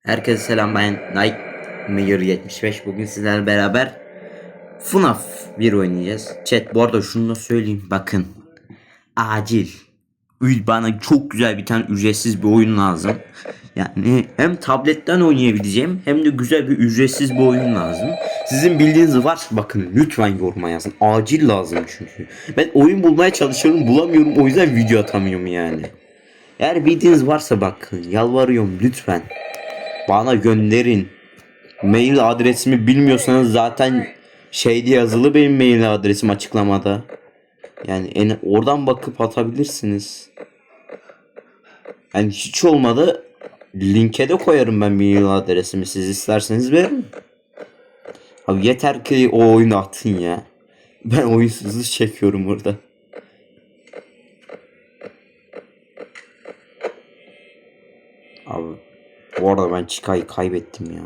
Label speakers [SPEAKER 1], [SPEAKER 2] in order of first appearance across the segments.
[SPEAKER 1] Herkese selam ben Nightmare 75 bugün sizlerle beraber FNAF 1 oynayacağız. Chat bu arada şunu da söyleyeyim bakın acil bana çok güzel bir tane ücretsiz bir oyun lazım. Yani hem tabletten oynayabileceğim hem de güzel bir ücretsiz bir oyun lazım. Sizin bildiğiniz varsa bakın lütfen yoruma yazın. Acil lazım çünkü. Ben oyun bulmaya çalışıyorum bulamıyorum o yüzden video atamıyorum yani. Eğer bildiğiniz varsa bakın yalvarıyorum lütfen. Bana gönderin. Mail adresimi bilmiyorsanız zaten şeyde yazılı benim mail adresim açıklamada. Yani en, oradan bakıp atabilirsiniz. Yani hiç olmadı linke de koyarım ben mail adresimi siz isterseniz verin. Abi yeter ki o oyunu atın ya. Ben oyunsuzluk çekiyorum burada. Abi bu arada ben Chika'yı kaybettim ya.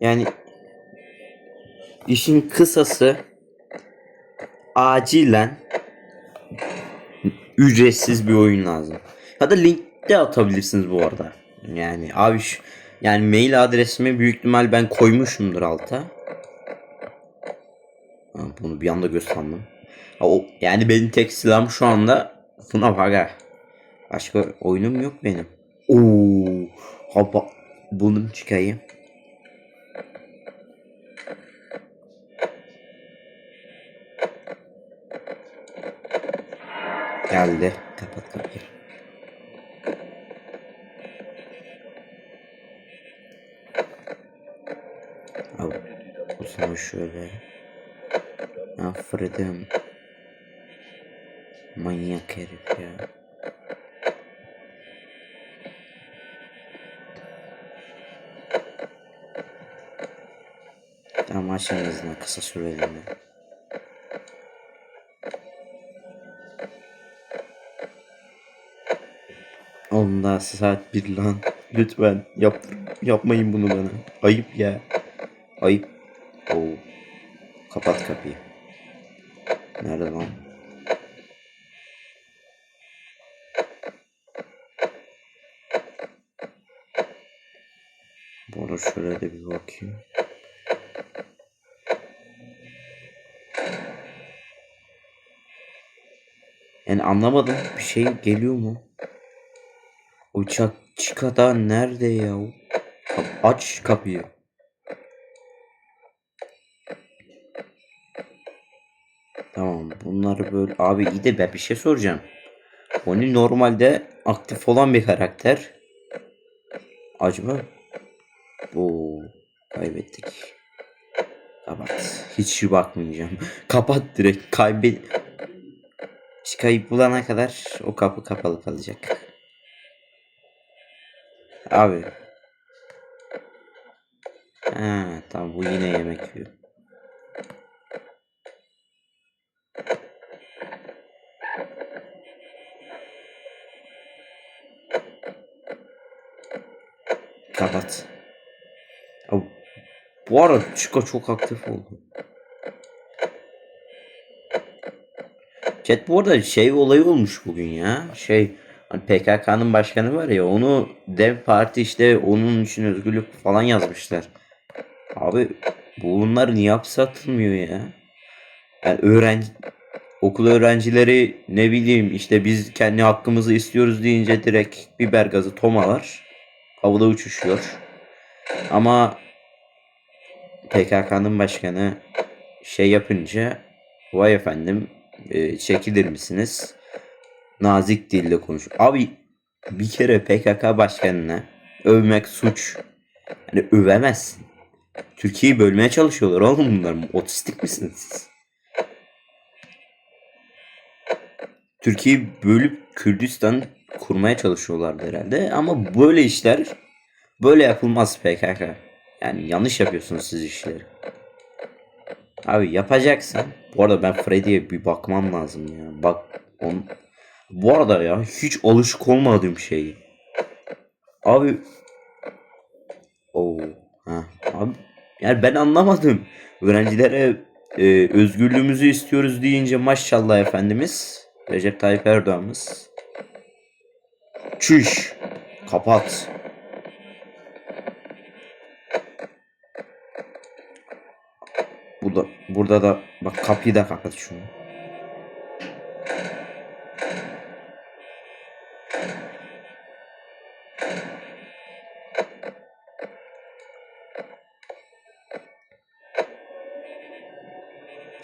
[SPEAKER 1] Yani işin kısası acilen ücretsiz bir oyun lazım. Ya da link de atabilirsiniz bu arada. Yani abi şu- yani mail adresimi büyük ihtimal ben koymuşumdur alta. Bunu bir anda gösterdim. Ha, o, yani benim tek silahım şu anda FNAF aga. Başka oyunum yok benim. Oo, hava buldum çıkayım. Geldi. Kapat kapıyı. Al. O zaman şöyle. Aferin. Manyak herif ya. Tamam aç en azından kısa süreliğine. Oğlum daha saat bir lan. Lütfen yap yapmayın bunu bana. Ayıp ya. Ayıp. Oo. Kapat kapıyı. Nerede lan? Bu arada şöyle de bir bakayım. Yani anlamadım bir şey geliyor mu? Uçak çıkada nerede ya? Aç kapıyı. Tamam bunları böyle abi iyi de ben bir şey soracağım. Bonnie normalde aktif olan bir karakter. Acaba bu kaybettik. Kapat. Hiç bakmayacağım. Kapat direkt kaybet. Çıkayıp bulana kadar o kapı kapalı kalacak. Abi. Ha, tamam bu yine yemek yiyor. Kapat. Abi, bu arada Chico çok aktif oldu. Chat bu arada şey olayı olmuş bugün ya. Şey hani PKK'nın başkanı var ya onu Dev Parti işte onun için özgürlük falan yazmışlar. Abi bunlar niye hapse atılmıyor ya? Yani öğrenci okul öğrencileri ne bileyim işte biz kendi hakkımızı istiyoruz deyince direkt biber gazı tomalar havada uçuşuyor. Ama PKK'nın başkanı şey yapınca vay efendim e, çekilir misiniz? Nazik dille konuş. Abi bir kere PKK başkanına övmek suç. Yani övemezsin. Türkiye'yi bölmeye çalışıyorlar oğlum bunlar. Otistik misiniz siz? Türkiye'yi bölüp Kürdistan kurmaya çalışıyorlardı herhalde. Ama böyle işler böyle yapılmaz PKK. Yani yanlış yapıyorsunuz siz işleri. Abi yapacaksan bu arada ben Freddy'ye bir bakmam lazım ya. Bak on bu arada ya hiç alışık olmadığım şey. Abi o ha abi yani ben anlamadım. Öğrencilere e, özgürlüğümüzü istiyoruz deyince maşallah Efendimiz Recep Tayyip Erdoğan'ımız Çüş kapat. Bu da, burada da bak kapıyı da kapat şunu.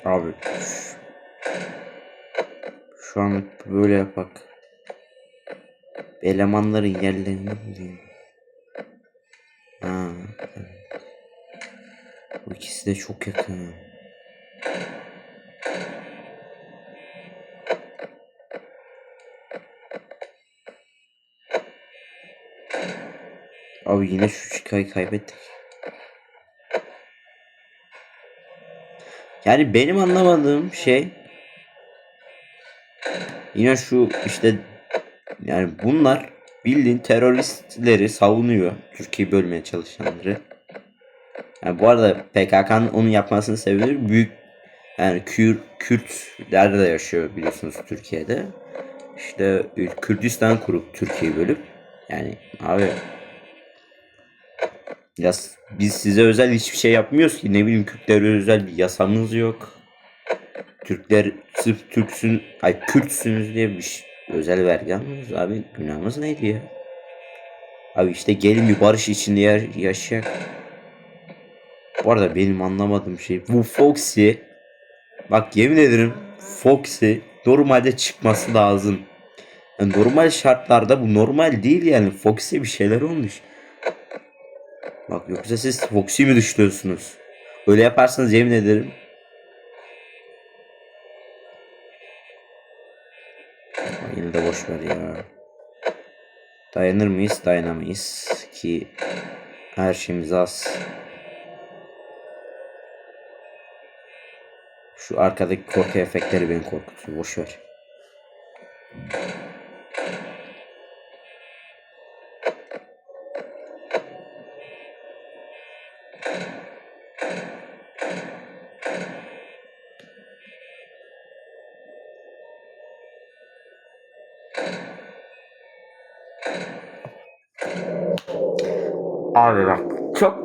[SPEAKER 1] Abi şu an böyle yapak. Elemanların yerlerini bulayım. Ha. Bu ikisi de çok yakın. Abi yine şu çıkayı kaybettik. Yani benim anlamadığım şey yine şu işte yani bunlar bildiğin teröristleri savunuyor. Türkiye'yi bölmeye çalışanları. Yani bu arada PKK'nın onu yapmasının sebebi büyük yani Kür, Kürtler de yaşıyor biliyorsunuz Türkiye'de. İşte e, Kürdistan kurup Türkiye'yi bölüp yani abi ya biz size özel hiçbir şey yapmıyoruz ki. Ne bileyim Kürtlere özel bir yasamız yok. Türkler sırf Türksün, ay Kürtsünüz diye bir şey- özel vergi almıyoruz abi. Günahımız neydi ya? Abi işte gelin bir barış içinde yer, yaşayak. Bu arada benim anlamadığım şey bu Foxy bak yemin ederim Foxy normalde çıkması lazım. Yani normal şartlarda bu normal değil yani Foxy bir şeyler olmuş. Bak yoksa siz Foxy mi dışlıyorsunuz? Öyle yaparsanız yemin ederim. De boş ver ya. Dayanır mıyız? Dayanamayız ki her şeyimiz az. Şu arkadaki korku efektleri beni korkutuyor. Boş ver.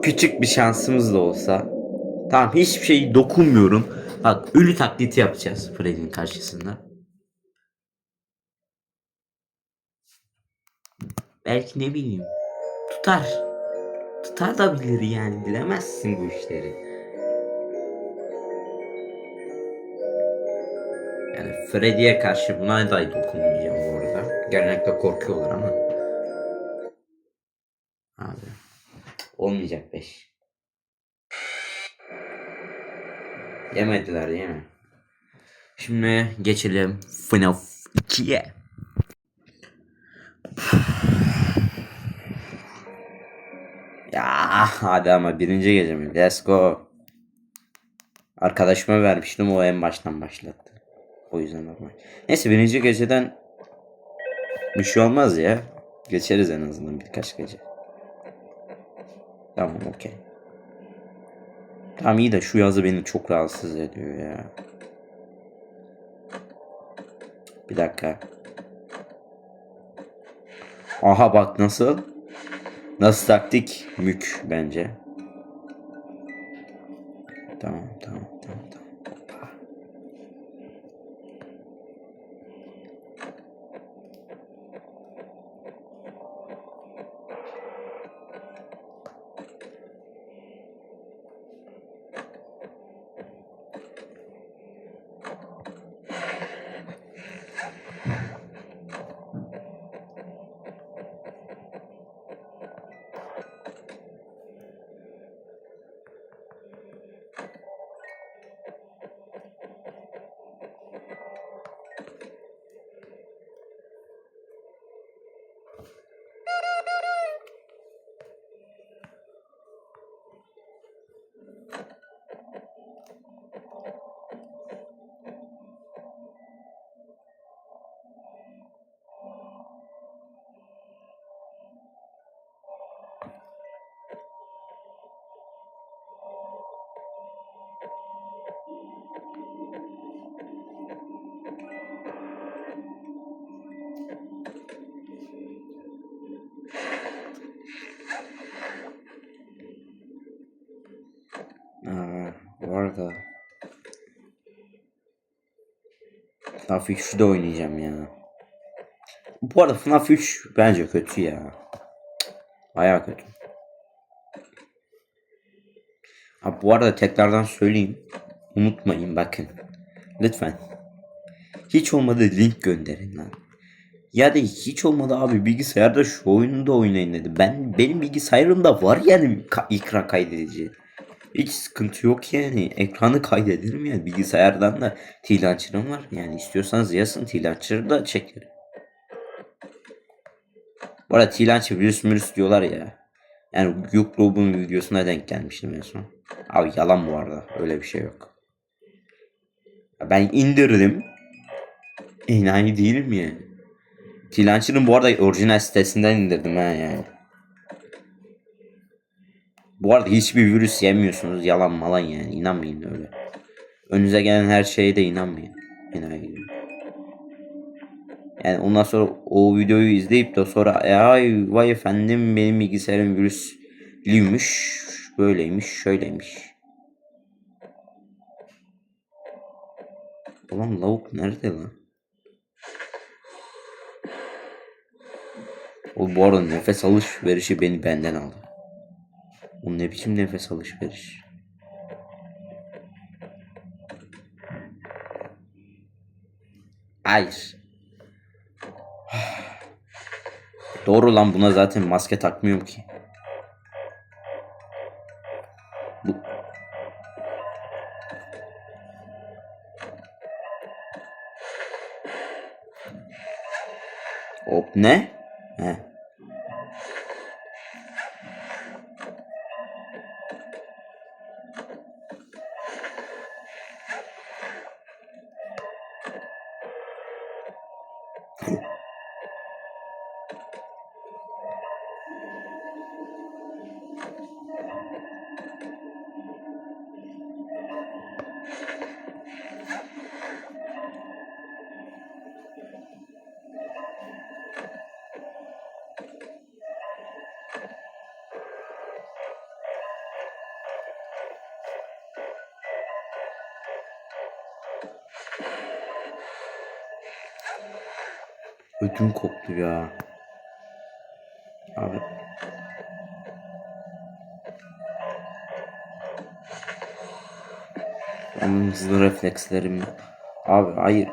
[SPEAKER 1] Küçük bir şansımız da olsa tamam hiçbir şey dokunmuyorum. Bak ölü taklidi yapacağız Freddy'nin karşısında. Belki ne bileyim tutar. Tutar da bilir yani bilemezsin bu işleri. Yani Freddy'ye karşı buna da dokunmayacağım bu arada. Genellikle korkuyorlar ama. Abi. Olmayacak 5. Yemediler değil mi? Şimdi geçelim FNAF 2'ye. Ya hadi ama birinci gece mi? Let's go. Arkadaşıma vermiştim o en baştan başlattı. O yüzden normal. Neyse birinci geceden bir şey olmaz ya. Geçeriz en azından birkaç gece. Tamam okey. Tamam iyi de şu yazı beni çok rahatsız ediyor ya. Bir dakika. Aha bak nasıl? Nasıl taktik? Mük bence. Tamam tamam. kanka. FNAF 3'ü de oynayacağım ya. Bu arada FNAF 3 bence kötü ya. Baya kötü. Abi bu arada tekrardan söyleyeyim. Unutmayın bakın. Lütfen. Hiç olmadı link gönderin lan. Ya da hiç olmadı abi bilgisayarda şu oyunu da oynayın dedi. Ben benim bilgisayarımda var yani ka ekran kaydedici. Hiç sıkıntı yok yani. Ekranı kaydederim yani. Bilgisayardan da T-Launcher'ım var. Yani istiyorsanız yazın T-Launcher'ı da çekerim. Bu arada T-Launcher virüs mürüs diyorlar ya. Yani Yukrob'un videosuna denk gelmiştim en son. Abi yalan bu arada. Öyle bir şey yok. Ya Ben indirdim. Enayi değilim yani. T-Launcher'ın bu arada orijinal sitesinden indirdim ha yani. Bu arada hiçbir virüs yemiyorsunuz. Yalan malan yani. İnanmayın öyle. Önünüze gelen her şeye de inanmayın. Gibi. Yani ondan sonra o videoyu izleyip de sonra ay vay efendim benim bilgisayarım virüslüymüş. Böyleymiş şöyleymiş. Ulan lavuk nerede lan? O bu arada nefes alışverişi beni benden aldı. O ne biçim nefes alışveriş? Hayır. Doğru lan buna zaten maske takmıyorum ki. Bu... Hop ne? Ödüm koptu ya. Abi. Benim hızlı reflekslerim. Abi hayır.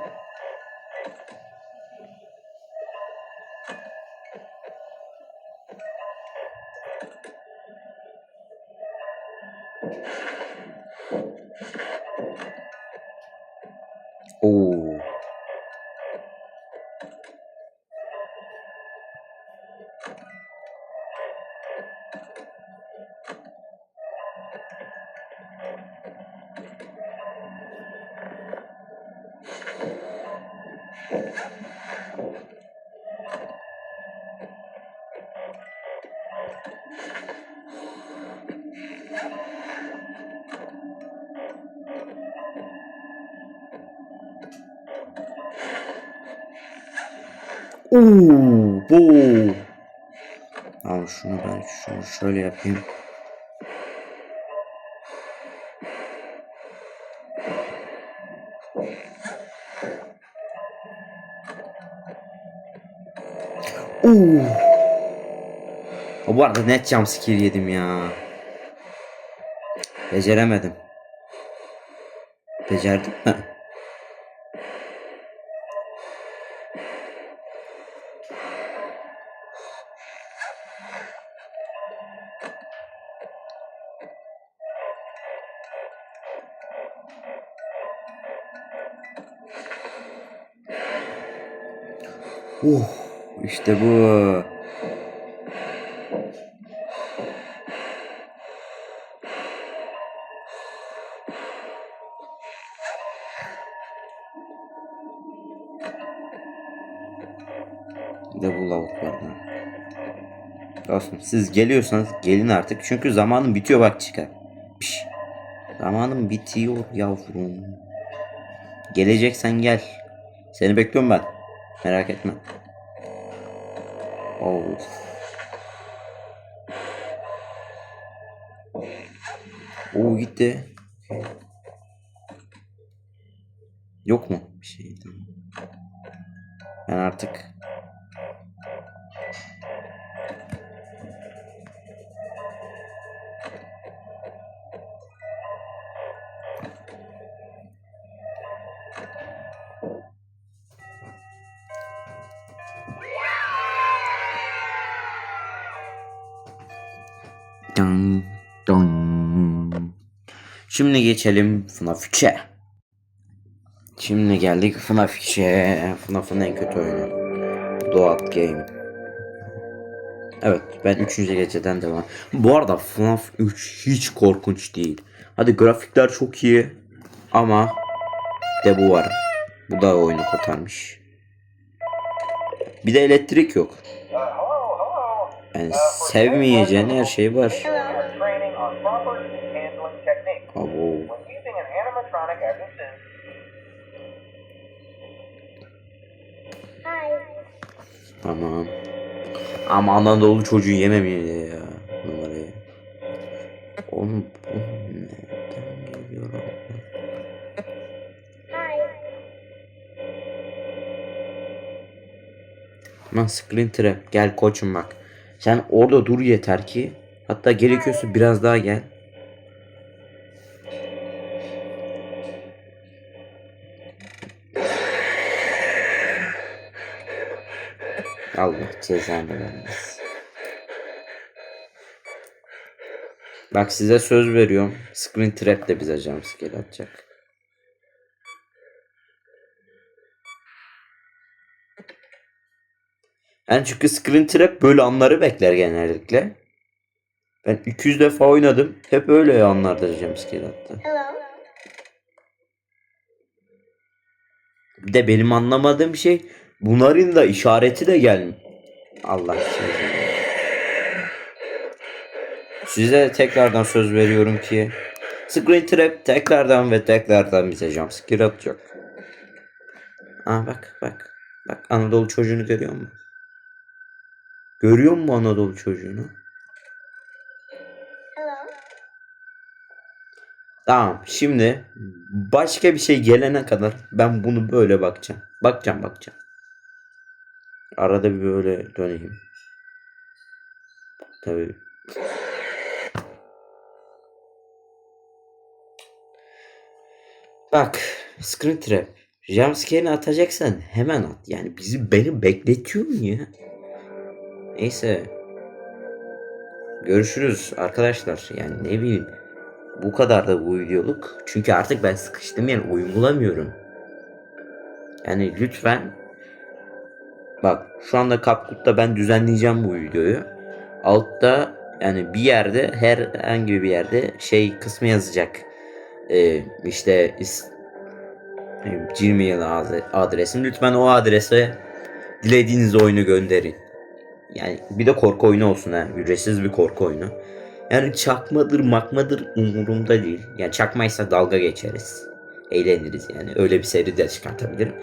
[SPEAKER 1] Oo, bu. Abi şunu ben şunu şöyle yapayım. Oo. Bu arada net jumpscare yedim ya. Beceremedim. Becerdim mi? Uh, işte bu. De bu lavuklardan. Dostum siz geliyorsanız gelin artık. Çünkü zamanım bitiyor bak çıkar. Piş. Zamanım bitiyor yavrum. Geleceksen gel. Seni bekliyorum ben. Merak etme. Of. Oo gitti. Yok mu bir şey? Ben artık Şimdi geçelim FNAF 3'e. Şimdi geldik FNAF 3'e. FNAF'ın en kötü oyunu. Doğat Game. Evet ben 3. geceden devam. Bu arada FNAF 3 hiç korkunç değil. Hadi grafikler çok iyi. Ama de bu var. Bu da oyunu kurtarmış. Bir de elektrik yok. Yani sevmeyeceğin her şey var. Tamam. Ama Anadolu çocuğu yememeli ya. Numarayı. Oğlum bu nereden geliyor? Lan screen trap gel koçum bak. Sen orada dur yeter ki. Hatta gerekiyorsa biraz daha gel. Allah cezanı vermesin. Bak size söz veriyorum. Screen Trap de bize jumpscare atacak. Yani çünkü Screen Trap böyle anları bekler genellikle. Ben 200 defa oynadım. Hep öyle anlarda jumpscare attı. Bir de benim anlamadığım şey bunların da işareti de gelmiyor. Allah sizi. Size tekrardan söz veriyorum ki Screen Trap tekrardan ve tekrardan bize jumpscare atacak. Aa bak bak. Bak Anadolu çocuğunu görüyor musun? Görüyor musun Anadolu çocuğunu? Tamam şimdi başka bir şey gelene kadar ben bunu böyle bakacağım. Bakacağım bakacağım. Arada bir böyle döneyim. Tabii. Bak screen trap. Jumpscare'ini atacaksan hemen at. Yani bizi beni bekletiyor mu ya? Neyse. Görüşürüz arkadaşlar. Yani ne bileyim. Bu kadar da bu videoluk. Çünkü artık ben sıkıştım yani oyun bulamıyorum. Yani lütfen bak şu anda CapCut'ta ben düzenleyeceğim bu videoyu. Altta yani bir yerde herhangi bir yerde şey kısmı yazacak. Ee, işte is, e, Gmail ad- adresim. Lütfen o adrese dilediğiniz oyunu gönderin. Yani bir de korku oyunu olsun ha. Ücretsiz bir korku oyunu. Yani çakmadır makmadır umurumda değil. Yani çakmaysa dalga geçeriz. Eğleniriz yani. Öyle bir seri de çıkartabilirim.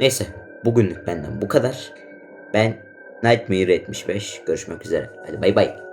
[SPEAKER 1] Neyse. Bugünlük benden bu kadar. Ben Nightmare 75. Görüşmek üzere. Hadi bay bay.